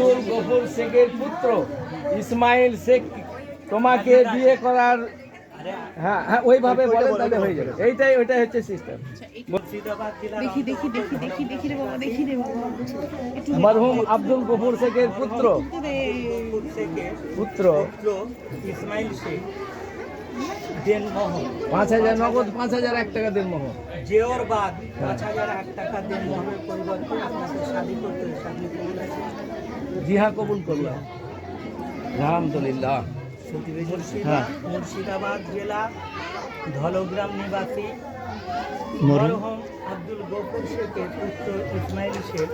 আব্দুল গফুর শেখের পুত্র। ইসমাইল শেখ তোমাকে বিয়ে করার হ্যাঁ হ্যাঁ ওইভাবে বলেন তাহলে হয়ে যাবে। এইটাই ওইটাই হচ্ছে সিস্টেম দেখি দেখি দেখি দেখি দেখি রে বাবা দেখি রে বাবা। মরহুম আব্দুল গফুর শেখের পুত্র ইসমাইল শেখ। পাঁচ হাজার নগদ পাঁচ হাজার এক টাকা জেওর বাদ পাঁচ হাজার এক টাকা পরিবর্তে আপনাকে শাদি করতে শাদি করেছে জি হ্যাঁ কবুল করলাম। আলহামদুলিল্লাহ। হ্যাঁ। মুর্শিদাবাদ জেলা ধলগ্রাম নিবাসী মরহুম আব্দুল গফুর শেখের পুত্র ইসমাইল শেখ।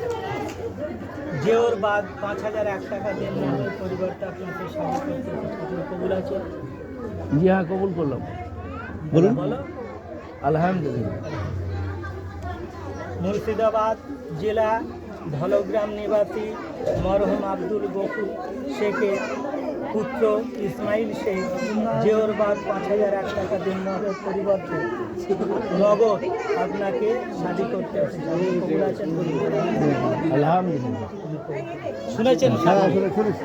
জেওর বাদ পাঁচ হাজার এক টাকা দেনমোহনের পরিবর্তে আপনাকে শাদি করতে কবুল আছে। জি হ্যাঁ কবুল করলাম বলুন বলো আলহামদুলিল্লাহ মুর্শিদাবাদ জেলা ধলগ্রাম নিবাসী মরহুম আব্দুল গফুর শেখের পুত্র ইসমাইল শেখ জেওরবাদ পাঁচ হাজার এক টাকা দিনমহরের পরিবর্তে নগদ আপনাকে শাদি করতে। আলহামদুলিল্লাহ শুনেছেন হ্যাঁ শুনে শুনেছি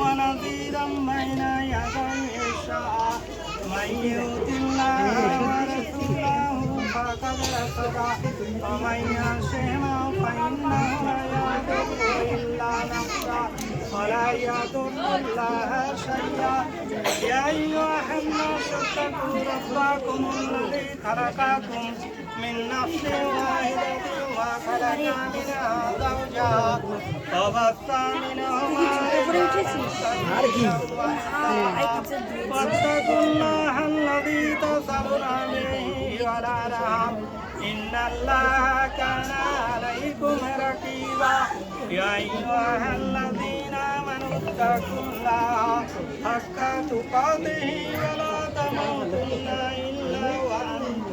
ونذيرا بين يدي الساعة من يؤت الله ورسوله فقد رشد ومن يعصهما فإنه لا يضر إلا نفسه ولا يضر الله شيئا يا أيها الناس اتقوا ربكم الذي خلقكم من نفس واحدة وخلق منها زوجها وبث منهما واتقوا الله الذي تسألون به والأرحام إن الله كان عليكم رقيبا يا أيها الذين آمنوا اتقوا الله حق تقاته ولا تموتن إلا وأنتم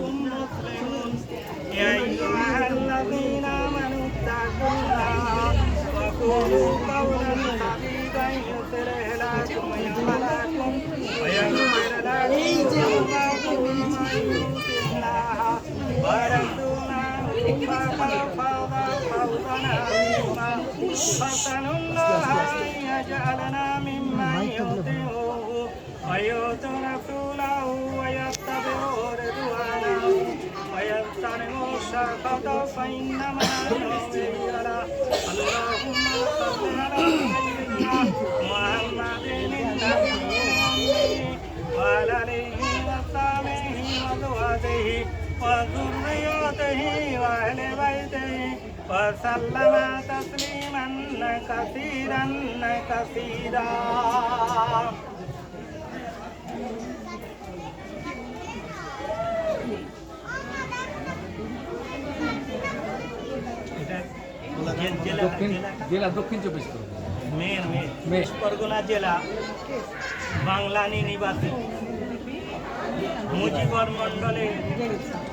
الله أن يجعلنا ممن يطيعه ويؤتي رسوله ويتبع رضوانه ويجتنب الشرقة فإنما يؤذي له اللهم وذريته وأهل بيته وسلم تسليما كثيرا كثيرا দক্ষিণ জেলা দক্ষিণ চব্বিশ পরগনা। পরগনা জেলা বাংলানি নিবাসী মুজিবর মণ্ডলের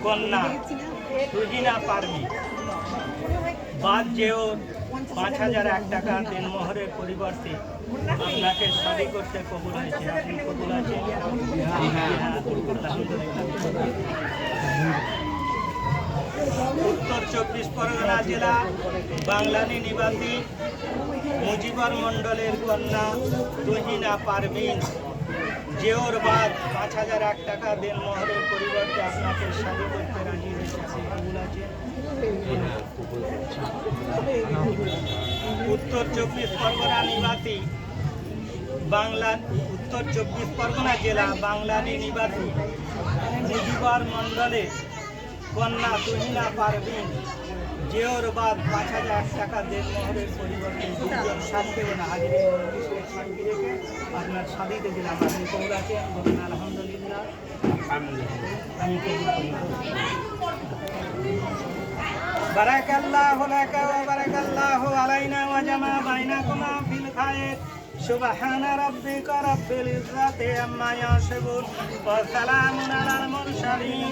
কন্যা সুজিনা পারবি বাদ যেও পাঁচ হাজার এক টাকা দিনমোহরের পরিবর্তে আপনাকে শাদি করতে কবুল হয়েছে। আপনি কবুল আছেন? উত্তর চব্বিশ পরগনা জেলা বাংলানি নিবাসী মুজিবর মণ্ডলের কন্যা তুহিনা পারভিন। জেওর বাদ পাঁচ হাজার এক টাকা দেন মহরের পরিবর্তে আপনাকে শাদি করতে রাজি হয়েছে উত্তর চব্বিশ পরগনা নিবাসী বাংলা, উত্তর চব্বিশ পরগনা জেলা বাংলানি নিবাসী মুজিবর মণ্ডলের কন্যা তুহিনা পারভিন জেওর বাদ পাঁচ হাজার টাকা দেড় মহরের পরিবর্তে দুজন সাত দেবেন হাজিরে সাক্ষী রেখে আপনার সাদিতে দিলাম আপনি কবুল আছেন বলেন আলহামদুলিল্লাহ আমি কবুল করি। بارك الله لك وبارك الله علينا وجمع بينكما في الخير سبحان ربك رب العزة عما يصفون وسلام على المرسلين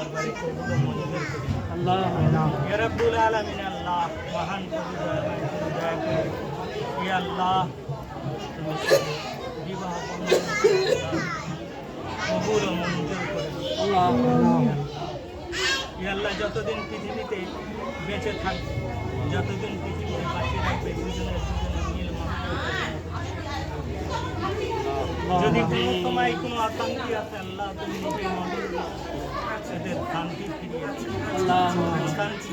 দরবারে কবুল মঞ্জুর আল্লাহ ইয়া রাব্বুল আলামিন আল্লাহ মহান ইয়া ইয়া যতদিন পৃথিবীতে বেঁচে থাকবে যতদিন পৃথিবীতে বাঁচিয়ে রাখবে যদি কোনো তোমায় কোনো অশান্তি আছে আল্লাহ তুমি নিজের মনে এদের শান্তি ফিরিয়ে শান্তি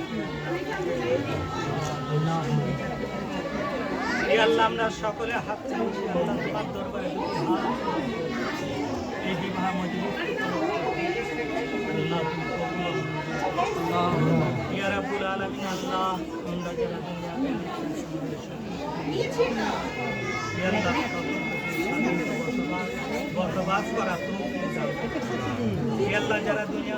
এই আল্লাহ আমরা সকলে হাত চাইছি আল্লাহ তোমার দরবারে এই বিবাহ আল্লাহ তুমি কবুল ও মঞ্জুর করো। ইয়া রাব্বুল আলামিন আল্লাহ আমরা যারা দুনিয়াতে ইয়া আল্লাহ বসবাস করা তুমি ইয়া আল্লাহ যারা দুনিয়া